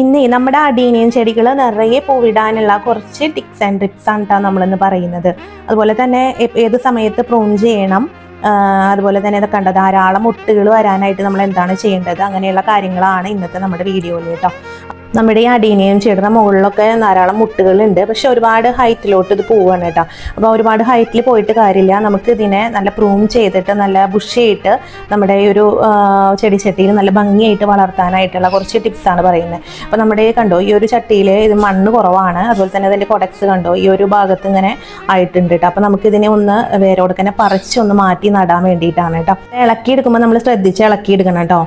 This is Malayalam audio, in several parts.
ഇന്ന് നമ്മുടെ അടീനിയൻ ചെടികൾ നിറയെ പൂവിടാനുള്ള കുറച്ച് ടിപ്സ് ആൻഡ് ട്രിപ്സ് ആണ് കേട്ടോ നമ്മളിന്ന് പറയുന്നത്. അതുപോലെ തന്നെ ഏത് സമയത്ത് പ്രൂൺ ചെയ്യണം അതുപോലെ തന്നെ ഇത് കണ്ട ധാരാളം മുട്ടുകൾ വരാനായിട്ട് നമ്മൾ എന്താണ് ചെയ്യേണ്ടത്? അങ്ങനെയുള്ള കാര്യങ്ങളാണ് ഇന്നത്തെ നമ്മുടെ വീഡിയോയിൽ കേട്ടോ നമ്മുടെ ഈ അടീനയും ചെടിയുടെ മുകളിലൊക്കെ ധാരാളം മുട്ടുകളുണ്ട്. പക്ഷെ ഒരുപാട് ഹൈറ്റിലോട്ട് ഇത് പോവാണ് കേട്ടോ. അപ്പോൾ ഒരുപാട് ഹൈറ്റിൽ പോയിട്ട് കാര്യമില്ല. നമുക്ക് ഇതിനെ നല്ല പ്രൂം ചെയ്തിട്ട് നല്ല ബുഷിയായിട്ട് നമ്മുടെ ഈ ഒരു ചെടി ചട്ടിയിൽ നല്ല ഭംഗിയായിട്ട് വളർത്താനായിട്ടുള്ള കുറച്ച് ടിപ്സാണ് പറയുന്നത്. അപ്പോൾ നമ്മുടെ കണ്ടോ ഈ ഒരു ചട്ടിയിൽ ഇത് മണ്ണ് കുറവാണ്. അതുപോലെ തന്നെ ഇതിന്റെ കൊടക്സ് കണ്ടോ ഈ ഒരു ഭാഗത്ത് ഇങ്ങനെ ആയിട്ടുണ്ട് കേട്ടോ. അപ്പോൾ നമുക്കിതിനെ ഒന്ന് വേരോട് തന്നെ പറിച്ച് ഒന്ന് മാറ്റി നടാൻ വേണ്ടിയിട്ടാണ് കേട്ടോ. ഇളക്കി എടുക്കുമ്പോൾ നമ്മൾ ശ്രദ്ധിച്ച് ഇളക്കി എടുക്കണം കേട്ടോ.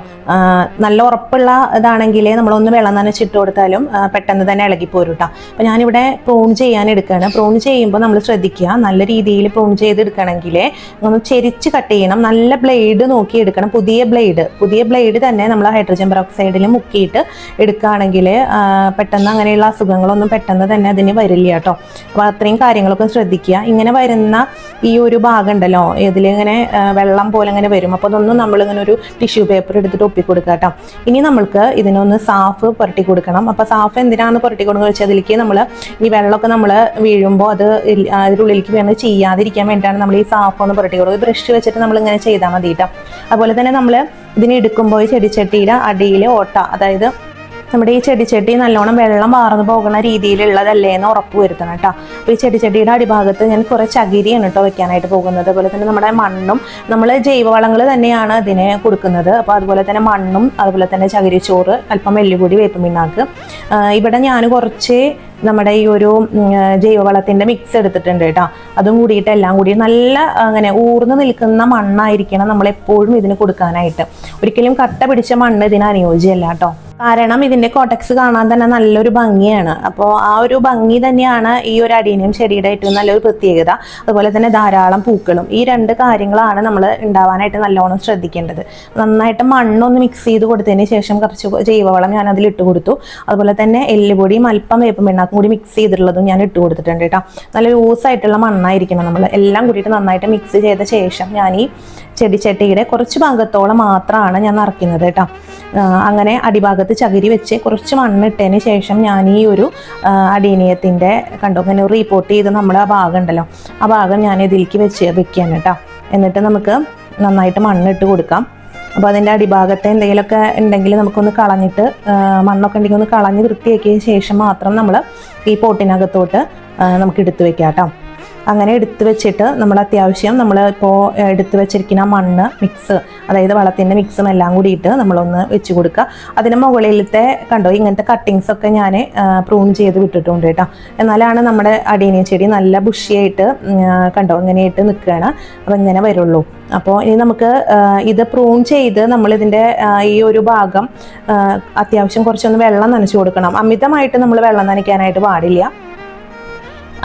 നല്ല ഉറപ്പുള്ള ഇതാണെങ്കിൽ നമ്മളൊന്ന് വെള്ളം നനച്ചിട്ട് കൊടുത്താലും പെട്ടെന്ന് തന്നെ ഇളകി പോരും കേട്ടോ അപ്പോൾ ഞാനിവിടെ പ്രോൺ ചെയ്യാൻ എടുക്കുകയാണ് പ്രോൺ ചെയ്യുമ്പോൾ നമ്മൾ ശ്രദ്ധിക്കുക നല്ല രീതിയിൽ പ്രോൺ ചെയ്തെടുക്കണമെങ്കിൽ ഒന്ന് ചെരിച്ച് കട്ട് ചെയ്യണം. നല്ല ബ്ലേഡ് നോക്കി എടുക്കണം. പുതിയ ബ്ലേഡ് പുതിയ ബ്ലേഡ് തന്നെ നമ്മൾ ഹൈഡ്രജൻ പെറോക്സൈഡിൽ മുക്കിയിട്ട് എടുക്കുകയാണെങ്കിൽ പെട്ടെന്ന് അങ്ങനെയുള്ള അസുഖങ്ങളൊന്നും പെട്ടെന്ന് തന്നെ അതിന് വരില്ല കേട്ടോ. അപ്പോൾ അത്രയും കാര്യങ്ങളൊക്കെ ശ്രദ്ധിക്കുക. ഇങ്ങനെ വരുന്ന ഈ ഒരു ഭാഗം ഉണ്ടല്ലോ ഇതിലിങ്ങനെ വെള്ളം പോലെ ഇങ്ങനെ വരും. അപ്പോൾ അതൊന്നും നമ്മളിങ്ങനെ ഒരു ടിഷ്യൂ പേപ്പർ എടുത്തിട്ട് ഒപ്പിക്കൊടുക്കുക കേട്ടോ. ഇനി നമ്മൾക്ക് ഇതിനൊന്ന് സാഫ് പുരട്ടി കൊടുക്കണം. അപ്പോൾ സാഫ് എന്തിനാണ് പുരട്ടി കൊടുക്കുക വെച്ചാൽ അതിലേക്ക് നമ്മൾ ഈ വെള്ളമൊക്കെ നമ്മൾ വീഴുമ്പോൾ അത് അതിനുള്ളിലേക്ക് വേണം ചെയ്യാതിരിക്കാൻ വേണ്ടിയിട്ടാണ് നമ്മൾ ഈ സാഫ് ഒന്ന് പുരട്ടി കൊടുക്കുക ബ്രഷ് വെച്ചിട്ട് നമ്മൾ ഇങ്ങനെ ചെയ്താൽ മതി അതുപോലെ തന്നെ നമ്മൾ ഇതിനെ എടുക്കുമ്പോൾ ഈ ചെടിച്ചട്ടിയുടെ അടിയിൽ ഓട്ട അതായത് നമ്മുടെ ഈ ചെടിച്ചട്ടി നല്ലോണം വെള്ളം വാർന്നു പോകുന്ന രീതിയിലുള്ളതല്ലേ എന്ന് ഉറപ്പ് വരുത്തണം കേട്ടോ. അപ്പോൾ ഈ ചെടിച്ചട്ടിയുടെ അടിഭാഗത്ത് ഞാൻ കുറേ ചകിരിയാണ് കേട്ടോ വെക്കാനായിട്ട് പോകുന്നത്. അതുപോലെ തന്നെ നമ്മുടെ മണ്ണും നമ്മൾ ജൈവവളങ്ങൾ തന്നെയാണ് അതിനെ കൊടുക്കുന്നത്. അപ്പോൾ അതുപോലെ തന്നെ മണ്ണും അതുപോലെ തന്നെ ചകിരിച്ചോറ് അല്പം വെല്ലുപൊടി വേപ്പ് പിണ്ണാക്ക്. ഇവിടെ ഞാൻ കുറച്ച് നമ്മുടെ ഈ ഒരു ജൈവവളത്തിന്റെ മിക്സ് എടുത്തിട്ടുണ്ട് കേട്ടോ. അതും കൂടിയിട്ട് എല്ലാം കൂടി നല്ല അങ്ങനെ ഊർന്നു നിൽക്കുന്ന മണ്ണായിരിക്കണം നമ്മൾ എപ്പോഴും ഇതിന് കൊടുക്കാനായിട്ട്. ഒരിക്കലും കട്ട പിടിച്ച മണ്ണ് ഇതിന് അനുയോജ്യമല്ല കേട്ടോ. കാരണം ഇതിന്റെ കോട്ടക്സ് കാണാൻ തന്നെ നല്ലൊരു ഭംഗിയാണ്. അപ്പോൾ ആ ഒരു ഭംഗി തന്നെയാണ് ഈ ഒരു അടീനിയം ചെടിയുടെ ഏറ്റവും നല്ലൊരു പ്രത്യേകത. അതുപോലെ തന്നെ ധാരാളം പൂക്കളും. ഈ രണ്ട് കാര്യങ്ങളാണ് നമ്മൾ ഉണ്ടാവാനായിട്ട് നല്ലോണം ശ്രദ്ധിക്കേണ്ടത്. നന്നായിട്ട് മണ്ണൊന്ന് മിക്സ് ചെയ്ത് കൊടുത്തതിന് ശേഷം കുറച്ച് ജൈവവളം ഞാൻ അതിൽ ഇട്ട് കൊടുത്തു. അതുപോലെ തന്നെ എല്ലുപൊടിയും അല്പം വേപ്പം പിണ്ണാക്കും കൂടി മിക്സ് ചെയ്തിട്ടുള്ളതും ഞാൻ ഇട്ട് കൊടുത്തിട്ടുണ്ട് കേട്ടോ. നല്ല ലൂസ് ആയിട്ടുള്ള മണ്ണായിരിക്കണം നമ്മൾ എല്ലാം കൂടിയിട്ട് നന്നായിട്ട് മിക്സ് ചെയ്ത ശേഷം ഞാൻ ഈ ചെടിച്ചട്ടിയുടെ കുറച്ച് ഭാഗത്തോളം മാത്രമാണ് ഞാൻ നിറയ്ക്കുന്നത് കേട്ടോ. അങ്ങനെ അടിഭാഗത്ത് ചകിരി വെച്ച് കുറച്ച് മണ്ണിട്ടതിന് ശേഷം ഞാൻ ഈ ഒരു അടീനീയത്തിന്റെ കണ്ടോ ഇങ്ങനെ റീപോർട്ട് ചെയ്ത് നമ്മുടെ ആ ഭാഗം ഉണ്ടല്ലോ ആ ഭാഗം ഞാൻ ഇതിലേക്ക് വെച്ച് വെക്കുകയാണ് കേട്ടോ. എന്നിട്ട് നമുക്ക് നന്നായിട്ട് മണ്ണിട്ട് കൊടുക്കാം. അപ്പോൾ അതിന്റെ അടിഭാഗത്തെ എന്തെങ്കിലുമൊക്കെ ഉണ്ടെങ്കിൽ നമുക്കൊന്ന് കളഞ്ഞിട്ട് മണ്ണൊക്കെ ഉണ്ടെങ്കിൽ ഒന്ന് കളഞ്ഞ് വൃത്തിയാക്കിയ ശേഷം മാത്രം നമ്മൾ ഈ പോട്ടിനകത്തോട്ട് നമുക്ക് എടുത്തു വെക്കാം കേട്ടോ. അങ്ങനെ എടുത്തു വെച്ചിട്ട് നമ്മൾ അത്യാവശ്യം നമ്മൾ ഇപ്പോൾ എടുത്തു വെച്ചിരിക്കുന്ന മണ്ണ് മിക്സ് അതായത് വളത്തിന്റെ മിക്സും എല്ലാം കൂടിയിട്ട് നമ്മളൊന്ന് വെച്ച് കൊടുക്കുക. അതിന് മുകളിലത്തെ കണ്ടോ ഇങ്ങനത്തെ കട്ടിങ്സ് ഒക്കെ ഞാൻ പ്രൂൺ ചെയ്ത് വിട്ടിട്ടുണ്ട് കേട്ടോ. എന്നാലാണ് നമ്മുടെ അടീനിയ ചെടി നല്ല ബുഷിയായിട്ട് കണ്ടോ ഇങ്ങനെയായിട്ട് നിൽക്കുകയാണ്. അപ്പോൾ ഇങ്ങനെ വരുള്ളൂ. അപ്പോൾ ഇനി നമുക്ക് ഇത് പ്രൂൺ ചെയ്ത് നമ്മളിതിന്റെ ഈ ഒരു ഭാഗം അത്യാവശ്യം കുറച്ചൊന്ന് വെള്ളം നനച്ചു കൊടുക്കണം. അമിതമായിട്ട് നമ്മൾ വെള്ളം നനയ്ക്കാനായിട്ട് പാടില്ല.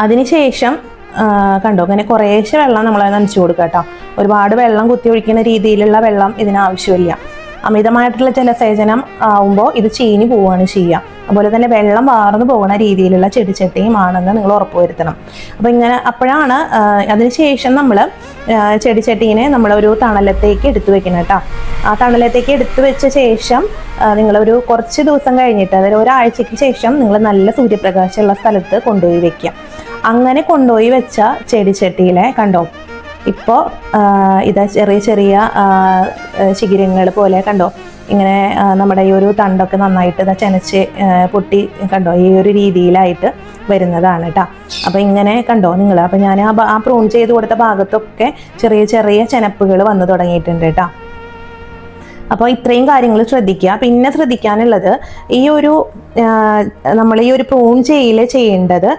അതിനുശേഷം കണ്ടോ. അങ്ങനെ കുറേശ്ശെ വെള്ളം നമ്മൾ നനച്ചു കൊടുക്കുക കേട്ടോ. ഒരുപാട് വെള്ളം കുത്തി ഒഴിക്കുന്ന രീതിയിലുള്ള വെള്ളം ഇതിനാവശ്യമില്ല അമിതമായിട്ടുള്ള ജലസേചനം ആവുമ്പോൾ ഇത് ചീഞ്ഞു പോവുകയാണ് ചെയ്യുക. അതുപോലെ തന്നെ വെള്ളം വാർന്നു പോകുന്ന രീതിയിലുള്ള ചെടിച്ചട്ടിയും ആണെന്ന് നിങ്ങൾ ഉറപ്പുവരുത്തണം അപ്പോൾ ഇങ്ങനെ അപ്പോഴാണ് അതിനുശേഷം നമ്മൾ ചെടിച്ചട്ടീനെ നമ്മളൊരു തണലത്തേക്ക് എടുത്തു വെക്കണം കേട്ടോ. ആ തണലത്തേക്ക് എടുത്തു വെച്ച ശേഷം നിങ്ങളൊരു കുറച്ച് ദിവസം കഴിഞ്ഞിട്ട് അതായത് ഒരാഴ്ചയ്ക്ക് ശേഷം നിങ്ങൾ നല്ല സൂര്യപ്രകാശമുള്ള സ്ഥലത്ത് കൊണ്ടുപോയി വെക്കുക. അങ്ങനെ കൊണ്ടുപോയി വെച്ച ചെടിച്ചട്ടിയിലെ കണ്ടോ? ഇപ്പോൾ ഇതാ ചെറിയ ചെറിയ ശിഖിരങ്ങൾ പോലെ കണ്ടോ? ഇങ്ങനെ നമ്മുടെ ഈ ഒരു തണ്ടൊക്കെ നന്നായിട്ട് ഇതാ ചെനച്ച് പൊട്ടി കണ്ടോ? ഈ ഒരു രീതിയിലായിട്ട് വരുന്നതാണ് കേട്ടോ അപ്പോൾ ഇങ്ങനെ കണ്ടോ നിങ്ങൾ അപ്പോൾ ഞാൻ ആ പ്രൂൺ ചെയ്ത് കൊടുത്ത ഭാഗത്തൊക്കെ ചെറിയ ചെറിയ ചെനപ്പുകൾ വന്നു തുടങ്ങിയിട്ടുണ്ട് കേട്ടോ അപ്പോൾ ഇത്രയും കാര്യങ്ങൾ ശ്രദ്ധിക്കുക. പിന്നെ ശ്രദ്ധിക്കാനുള്ളത് ഈ ഒരു നമ്മൾ ഈ ഒരു പ്രൂൺ ചെയ്യൽ ചെയ്യേണ്ടത്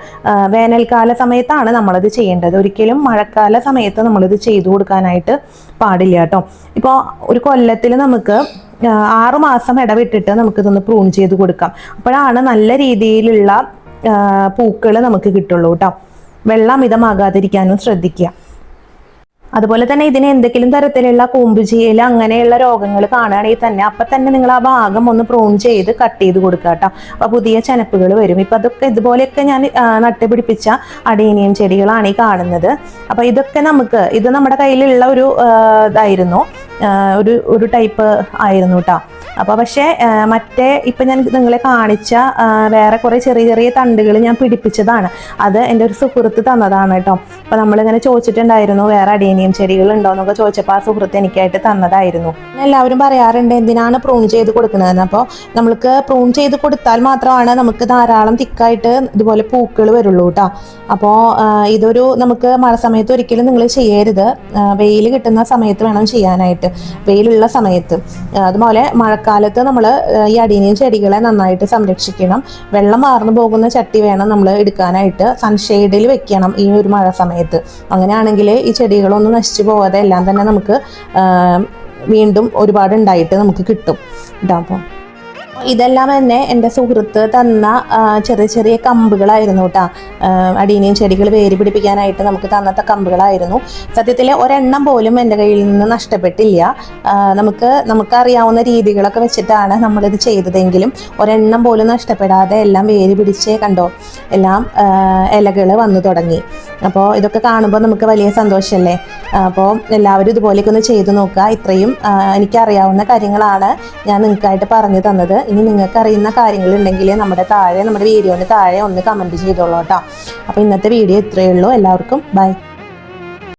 വേനൽക്കാല സമയത്താണ് നമ്മളത് ചെയ്യേണ്ടത്. ഒരിക്കലും മഴക്കാല സമയത്ത് നമ്മളിത് ചെയ്തു കൊടുക്കാനായിട്ട് പാടില്ല കേട്ടോ. ഇപ്പോൾ ഒരു കൊല്ലത്തിൽ നമുക്ക് ആറുമാസം ആറ് മാസം ഇടവിട്ടിട്ട് നമുക്കിതൊന്ന് പ്രൂൺ ചെയ്ത് കൊടുക്കാം. അപ്പോഴാണ് നല്ല രീതിയിലുള്ള പൂക്കൾ നമുക്ക് കിട്ടുള്ളൂ കേട്ടോ. വെള്ളം മിതമാകാതിരിക്കാനും ശ്രദ്ധിക്കുക. അതുപോലെ തന്നെ ഇതിന് എന്തെങ്കിലും തരത്തിലുള്ള കൂമ്പുചീല അങ്ങനെയുള്ള രോഗങ്ങൾ കാണുകയാണെങ്കിൽ തന്നെ അപ്പം തന്നെ നിങ്ങൾ ആ ഭാഗം ഒന്ന് പ്രൂൺ ചെയ്ത് കട്ട് ചെയ്ത് കൊടുക്കുക കേട്ടോ. അപ്പോൾ പുതിയ ചനപ്പുകൾ വരും. ഇപ്പം അതൊക്കെ ഇതുപോലെയൊക്കെ ഞാൻ നട്ടുപിടിപ്പിച്ച അടീനിയം ചെടികളാണ് ഈ കാണുന്നത്. അപ്പോൾ ഇതൊക്കെ നമുക്ക് ഇത് നമ്മുടെ കയ്യിലുള്ള ഒരു ഇതായിരുന്നു. ഒരു ഒരു ടൈപ്പ് ആയിരുന്നു കേട്ടോ. അപ്പോൾ പക്ഷേ മറ്റേ ഇപ്പം ഞാൻ നിങ്ങളെ കാണിച്ച വേറെ കുറേ ചെറിയ ചെറിയ തണ്ടുകൾ ഞാൻ പിടിപ്പിച്ചതാണ്. അത് എന്റെ ഒരു സുഹൃത്ത് തന്നതാണ് കേട്ടോ. അപ്പോൾ നമ്മളിങ്ങനെ ചോദിച്ചിട്ടുണ്ടായിരുന്നു വേറെ അടേനിയം ചെടികൾ ഉണ്ടോ എന്നൊക്കെ ചോദിച്ചപ്പോൾ ആ സുഹൃത്ത് എനിക്കായിട്ട് തന്നതായിരുന്നു. എല്ലാവരും പറയാറുണ്ട് എന്തിനാണ് പ്രൂൺ ചെയ്ത് കൊടുക്കുന്നതെന്ന്. അപ്പോൾ നമ്മൾക്ക് പ്രൂൺ ചെയ്ത് കൊടുത്താൽ മാത്രമാണ് നമുക്ക് ധാരാളം തിക്കായിട്ട് ഇതുപോലെ പൂക്കൾ വരുള്ളൂ കേട്ടോ. അപ്പോൾ ഇതൊരു നമുക്ക് മഴ സമയത്ത് ഒരിക്കലും നിങ്ങൾ ചെയ്യരുത്. വെയിൽ കിട്ടുന്ന സമയത്ത് വേണം ചെയ്യാനായിട്ട്. വെയിലുള്ള സമയത്ത്. അതുപോലെ അതുപോലെ മഴക്കാലത്ത് നമ്മൾ ഈ അടീനിയം ചെടികളെ നന്നായിട്ട് സംരക്ഷിക്കണം. വെള്ളം മാർന്നു പോകുന്ന ചട്ടി വേണം നമ്മൾ എടുക്കാനായിട്ട്. സൺഷെയ്ഡിൽ വെക്കണം ഈ ഒരു മഴ സമയത്ത്. അങ്ങനെയാണെങ്കിൽ ഈ ചെടികളൊന്നും നശിച്ചു പോകാതെ എല്ലാം തന്നെ നമുക്ക് വീണ്ടും ഒരുപാട് ഉണ്ടായിട്ട് നമുക്ക് കിട്ടും. അപ്പോൾ ഇതെല്ലാം തന്നെ എന്റെ സുഹൃത്ത് തന്ന ചെറിയ ചെറിയ കമ്പുകളായിരുന്നു കേട്ടോ. അടീനിയും ചെടികൾ വേര് പിടിപ്പിക്കാനായിട്ട് നമുക്ക് തന്നത്തെ കമ്പുകളായിരുന്നു. സത്യത്തിൽ ഒരെണ്ണം പോലും എന്റെ കയ്യിൽ നിന്ന് നഷ്ടപ്പെട്ടില്ല. നമുക്ക് നമുക്കറിയാവുന്ന രീതികളൊക്കെ വെച്ചിട്ടാണ് നമ്മളിത് ചെയ്തതെങ്കിലും ഒരെണ്ണം പോലും നഷ്ടപ്പെടാതെ എല്ലാം വേര് പിടിച്ച് കണ്ടോ എല്ലാം ഇലകൾ വന്നു തുടങ്ങി. അപ്പോൾ ഇതൊക്കെ കാണുമ്പോൾ നമുക്ക് വലിയ സന്തോഷമല്ലേ അപ്പോൾ എല്ലാവരും ഇതുപോലെയൊക്കെ ഒന്ന് ചെയ്തു നോക്കുക. ഇത്രയും എനിക്കറിയാവുന്ന കാര്യങ്ങളാണ് ഞാൻ നിങ്ങൾക്കായിട്ട് പറഞ്ഞു തന്നത്. ഇനി നിങ്ങൾക്ക് അറിയുന്ന കാര്യങ്ങളുണ്ടെങ്കിൽ നമ്മുടെ താഴെ നമ്മുടെ വീഡിയോന് താഴെ ഒന്ന് കമന്റ് ചെയ്തോളൂ കേട്ടോ. അപ്പോൾ ഇന്നത്തെ വീഡിയോ ഇത്രയേ ഉള്ളൂ. എല്ലാവർക്കും ബൈ